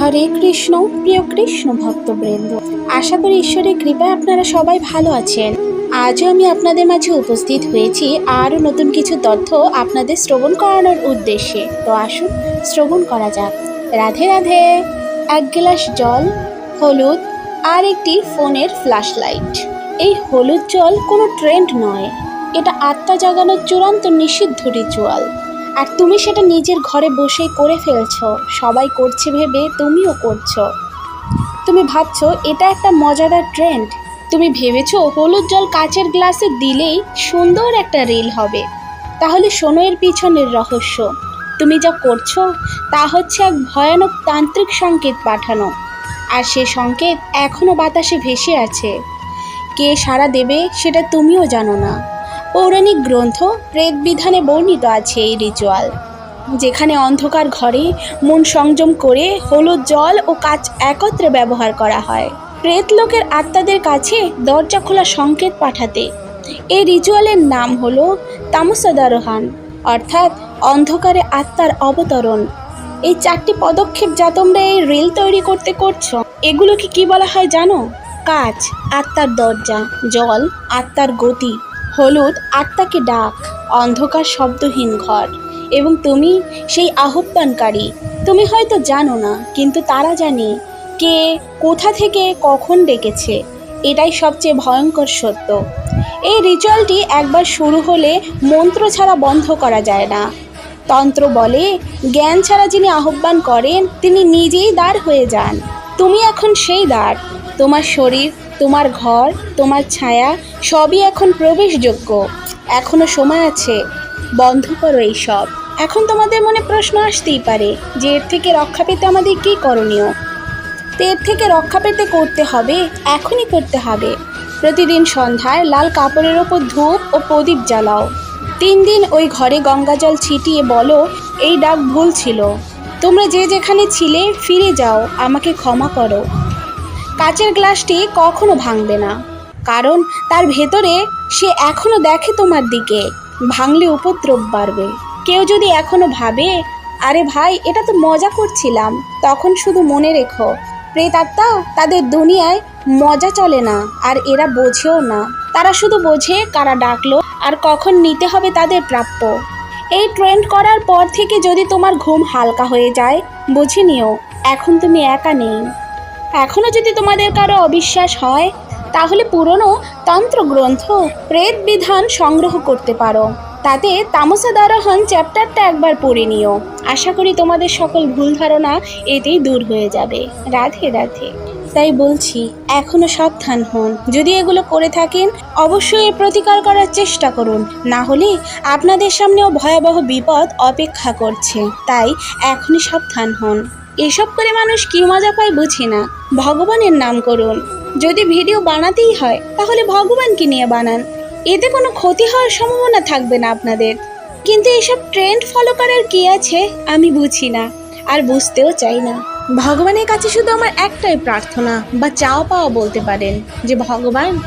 হরে কৃষ্ণ, প্রিয় কৃষ্ণ ভক্তবৃন্দ, আশা করি ঈশ্বরের কৃপায় আপনারা সবাই ভালো আছেন। আজও আমি আপনাদের মাঝে উপস্থিত হয়েছি আরও নতুন কিছু তথ্য আপনাদের শ্রবণ করানোর উদ্দেশ্যে। তো আসুন শ্রবণ করা যাক। রাধে রাধে। এক গ্লাস জল, হলুদ আর একটি ফোনের ফ্ল্যাশ লাইট এই হলুদ জল কোনো ট্রেন্ড নয়। এটা আত্মা জাগানোর চূড়ান্ত নিষিদ্ধ রিচুয়াল। আর তুমি সেটা নিজের ঘরে বসেই করে ফেলছো। সবাই করছে ভেবে তুমিও করছ। তুমি ভাবছ, এটা একটা মজাদার ট্রেন্ড তুমি ভেবেছো, হলুদ জল কাচের গ্লাসে দিলেই সুন্দর একটা রিল হবে। তাহলে শোনো এর পিছনের রহস্য। তুমি যা করছ, তা হচ্ছে এক ভয়ানক তান্ত্রিক সংকেত পাঠানো। আর সে সংকেত এখনও বাতাসে ভেসে আছে। কে সাড়া দেবে, সেটা তুমিও জানো না। পৌরাণিক গ্রন্থ প্রেত বিধানে বর্ণিত আছে এই রিচুয়াল, যেখানে অন্ধকার ঘরে মন সংযম করে হলুদ জল ও কাচ একত্রে ব্যবহার করা হয়। প্রেত লোকের আত্মাদের কাছে দরজা খোলা সংকেত পাঠাতে। এই রিচুয়ালের নাম হলো তামসাদারোহান, অর্থাৎ অন্ধকারে আত্মার অবতরণ। এই চারটি পদক্ষেপ যা তোমরা এই রিল তৈরি করতে করছ, এগুলোকে কি বলা হয় জানো? কাচ, আত্মার দরজা, জল, আত্মার গতি। হলুদ আত্মাকে ডাক, অন্ধকার শব্দহীন ঘর। এবং তুমি সেই আহ্বানকারী। তুমি হয়তো জানো না, কিন্তু তারা জানে কে কোথা থেকে কখন ডেকেছে। এটাই সবচেয়ে ভয়ঙ্কর সত্য। এই রিচুয়ালটি একবার শুরু হলে মন্ত্র ছাড়া বন্ধ করা যায় না। তন্ত্র বলে, জ্ঞান ছাড়া যিনি আহ্বান করেন, তিনি নিজেই দাঁড় হয়ে যান। তুমি এখন সেই দ্বার। তোমার শরীর, তোমার ঘর, তোমার ছায়া, সবই এখন প্রবেশযোগ্য। এখনও সময় আছে। বন্ধ করো এই সব। এখন তোমাদের মনে প্রশ্ন আসতেই পারে, যে এর থেকে রক্ষা পেতে আমাদের কী করণীয়? তো এর থেকে রক্ষা পেতে করতে হবে, এখনই করতে হবে। প্রতিদিন সন্ধ্যায় লাল কাপড়ের ওপর ধূপ ও প্রদীপ জ্বালাও। তিন দিন ওই ঘরে গঙ্গাজল ছিটিয়ে বলো, এই ডাক ভুল ছিল। তোমরা যে যেখানে ছিলে, ফিরে যাও, আমাকে ক্ষমা করো। কাচের গ্লাসটি কখনো ভাঙবে না, কারণ তার ভেতরে সে এখনও দেখে তোমার দিকে, ভাঙলে উপদ্রব বাড়বে। কেউ যদি এখনও ভাবে, আরে ভাই, এটা তো মজা করছিলাম, তখন শুধু মনে রেখো, প্রেতাত্মা তাদের দুনিয়ায় মজা চলে না, আর এরা বোঝেও না। তারা শুধু বোঝে কারা ডাকলো, আর কখন নিতে হবে তাদের প্রাপ্য। এই ট্রেন্ড করার পর থেকে যদি তোমার ঘুম হালকা হয়ে যায়, বুঝে নিও, এখন তুমি একা নেই। এখনও যদি তোমাদের কারও অবিশ্বাস হয়, তাহলে পুরনো তন্ত্রগ্রন্থ, প্রেত বিধান সংগ্রহ করতে পারো। তাতে তামসা দারোহন চ্যাপ্টারটা একবার পড়ে নিও। আশা করি তোমাদের সকল ভুল ধারণা এতেই দূর হয়ে যাবে। রাধে রাধে। তাই বলছি, এখনও সাবধান হন। যদি এগুলো করে থাকেন, অবশ্যই এর প্রতিকার করার চেষ্টা করুন। না হলে আপনাদের সামনেও ভয়াবহ বিপদ অপেক্ষা করছে। তাই এখনই সাবধান হন। এসব করে মানুষ কি মজা পায় বুঝি না। ভগবানের নাম করুন। যদি ভিডিও বানাতেই হয়, তাহলে ভগবানকে নিয়ে বানান। এতে কোনো ক্ষতি হওয়ার সম্ভাবনা থাকবে না আপনাদের। কিন্তু এসব ট্রেন্ড ফলো করার কী আছে, আমি বুঝি না। আর বুঝতেও চাই না। ভগবানের কাছে শুধু আমার একটাই প্রার্থনা, বা চাওয়া পাওয়া বলতে পারেন, যে ভগবান,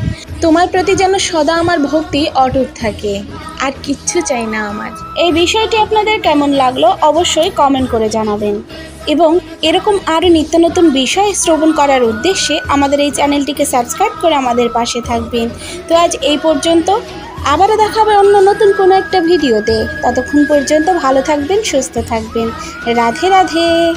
তোমার প্রতি যেন সদা আমার ভক্তি অটুট থাকে, আর কিচ্ছু চাই না আমার। এই বিষয়টি আপনাদের কেমন লাগল অবশ্যই কমেন্ট করে জানাবেন। এবং এরকম আরও নিত্য নতুন বিষয় শ্রবণ করার উদ্দেশ্যে আমাদের এই চ্যানেলটিকে সাবস্ক্রাইব করে আমাদের পাশে থাকবেন। তো আজ এই পর্যন্ত, আবারও দেখা হবে অন্য নতুন কোনো একটা ভিডিওতে। ততক্ষণ পর্যন্ত ভালো থাকবেন, সুস্থ থাকবেন। রাধে রাধে।